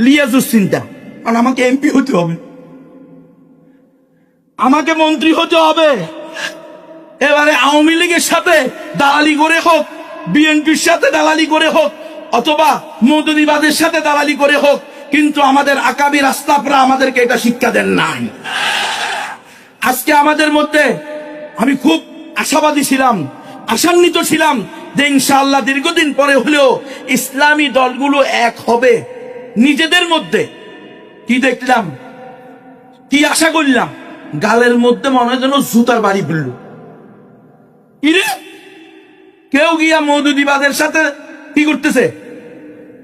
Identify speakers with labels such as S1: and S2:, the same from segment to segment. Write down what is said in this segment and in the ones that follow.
S1: লিয়াজুস চিন্তা কারণ আমাকে এমপি হতে হবে। আমাকে মন্ত্রী হতে হবে। এবারে আওয়ামী লীগের সাথে দালালি করে হোক বিএনপির সাথে দালালি করে হোক অথবা মৌদুদিবাদের সাথে দালালি করে হোক কিন্তু আমাদের আকাবি রাস্তাপরা আমাদেরকে এটা শিক্ষা দেন নাই। আজকে আমাদের মধ্যে আমি খুব আশাবাদী ছিলাম আশান্বিত ছিলাম যে ইনশাআল্লাহ দীর্ঘদিন পরে হলেও ইসলামী দলগুলো এক হবে। নিজেদের মধ্যে। কি দেখলাম? কি আশা করলাম? গালের মধ্যে মনে যেন জুতার বাড়ি ফেলল ইরে! কেউ গিয়া মৌদুদিবাদের সাথে কি করতেছে?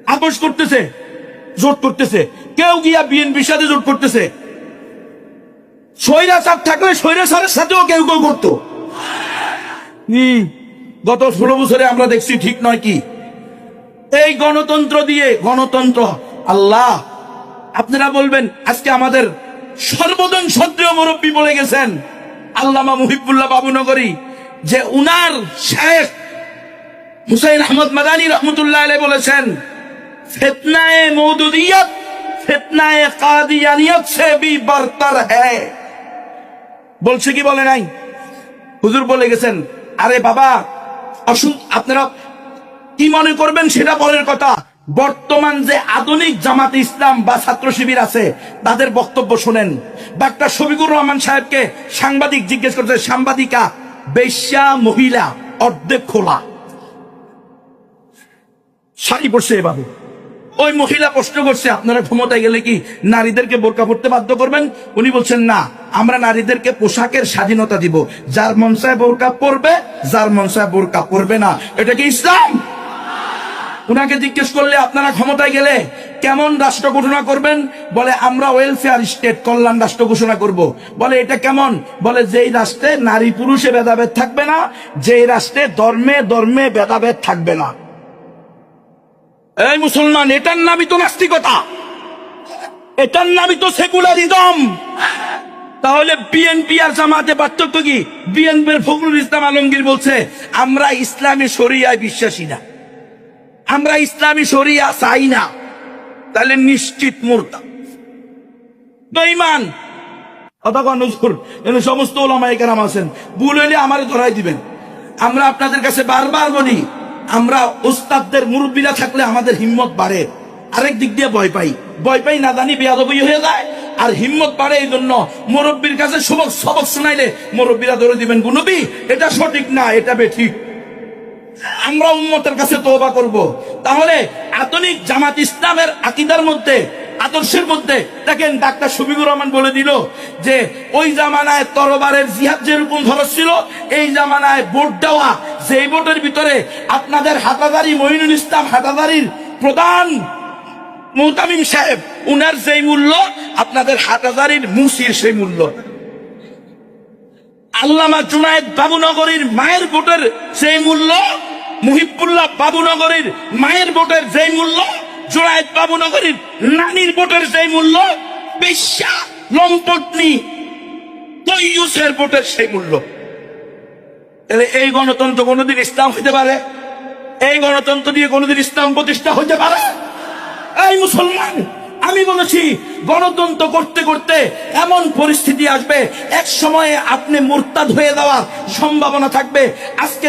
S1: আপোষ করতেছে? জোট করতেছে। কেউ গিয়া বিএনপির সাথে জোট করতেছে। স্বৈরাচার থাকলে সাথেও কেউ কেউ করতো। গত ষোলো বছরে আমরা দেখছি ঠিক নয় কি। এই গণতন্ত্র দিয়ে গণতন্ত্র আল্লাহ, আপনারা বলবেন, আজকে আমাদের সর্বজন সদ্রীয় মুরব্বী বলে গেছেন আল্লামা মুহিবুল্লাহ বাবুনগরী, যে উনার শেখ হুসাইন আহমদ মাদানী রহমতুল্লাহ আলাই বলেছেন, ফেতনায় মৌদুদিয়ত, ফেতনায় কাদিয়ানিয়ত সে বি বরতর হ্যায়। বলছে কি বলে নাই? হুজুর বলে গেছেন, আরে বাবা অসুখ আপনারা কি মনে করবেন সেটা পরের কথা বর্তমান যে আধুনিক জামাত ইসলাম বা ছাত্র শিবির আছে, তাদের বক্তব্য শোনেন। ডাক্তার শফিকুর রহমান সাহেবকে সাংবাদিক জিজ্ঞেস করছে সাংবাদিকা, বেশ্যা মহিলা অর্ধেক খোলা। শাড়ি পড়ছে এভাবে। ওই মহিলা প্রশ্ন করছে, আপনারা ক্ষমতায় গেলে কি নারীদেরকে বোরকা পড়তে বাধ্য করবেন? উনি বলছেন, না, আমরা নারীদেরকে পোশাকের স্বাধীনতা দিব। যার মনসায় বোরকা পরবে, যার মনসায় বোরকা পরবে না। এটা কি ইসলাম? উনাকে জিজ্ঞেস করলে আপনারা ক্ষমতায় গেলে কেমন রাষ্ট্র ঘোষণা করবেন? বলে, আমরা ওয়েলফেয়ার স্টেট কল্যাণ রাষ্ট্র ঘোষণা করব। বলে, এটা কেমন? বলে, যেই রাষ্ট্রে নারী পুরুষে ভেদাভেদ থাকবে না, যেই রাষ্ট্রে ধর্মে ধর্মে ভেদাভেদ থাকবে না। এই মুসলমান, এটার নামই তো নাস্তিকতা। এটার নামই তো সেকুলারিজম। তাহলে বিএনপি আর জামাতে পার্থক্য কি? বিএনপির ফখরুল ইসলাম আলমগীর বলছে, আমরা ইসলামী শরিয়ায় বিশ্বাসী না। আমরা ইসলামী শরিয়া চাই না। তাহলে নিশ্চিত এখানে সমস্ত ধরাই দিবেন। আমরা আপনাদের কাছে বারবার বলি, আমরা ওস্তাদদের মুরব্বীরা থাকলে আমাদের হিম্মত বাড়ে। আরেক দিক দিয়ে ভয় পাই। ভয় পাই হয়ে যায়। আর হিম্মত বাড়ে এই জন্য মুরব্বীর কাছে সবক সবক শোনাইলে মুরব্বীরা ধরে দিবেন, গুনবি, এটা সঠিক না, এটা বেঠিক। আমরা উম্মতের কাছে তোবা করব। তাহলে আধুনিক জামাত ইসলামের আকিদার মধ্যে, আদর্শের মধ্যে, দেখেন ডাক্তার শফিকুর রহমান বলে দিল যে, ওই জামানায় তরবারের জিহাদ যেরকম ধরস ছিল, এই জামানায় ভোট দেওয়া, যেই ভোটের ভিতরে আপনাদের হাটাদারি মহিনুল ইসলাম হাটাদারির প্রধান মোহতামিম সাহেব, উনার যেই মূল্য, আপনাদের হাটাদারির মুসির সেই মূল্য। আল্লামা জুনায়েদ বাবুনগরীর মায়ের ভোটের সেই মূল্য মুহিবুল্লাহ বাবুনগরীর মায়ের ভোটের যেই মূল্য জুনায়েদ বাবুনগরীর নানির ভোটের সেই মূল্য, বেশ্যা লম্পটনি তৈয়ুসের ভোটের সেই মূল্য। তাহলে এই গণতন্ত্র কোনোদিন ইসলাম হইতে পারে? এই গণতন্ত্র দিয়ে কোনোদিন ইসলাম প্রতিষ্ঠা হইতে পারে? এই মুসলমান, আমি বলেছি, গণতন্ত্র করতে করতে এমন পরিস্থিতি আসবে, এক সময়ে আপনি মোরতাদ হয়ে যাওয়ার সম্ভাবনা থাকবে। আজকে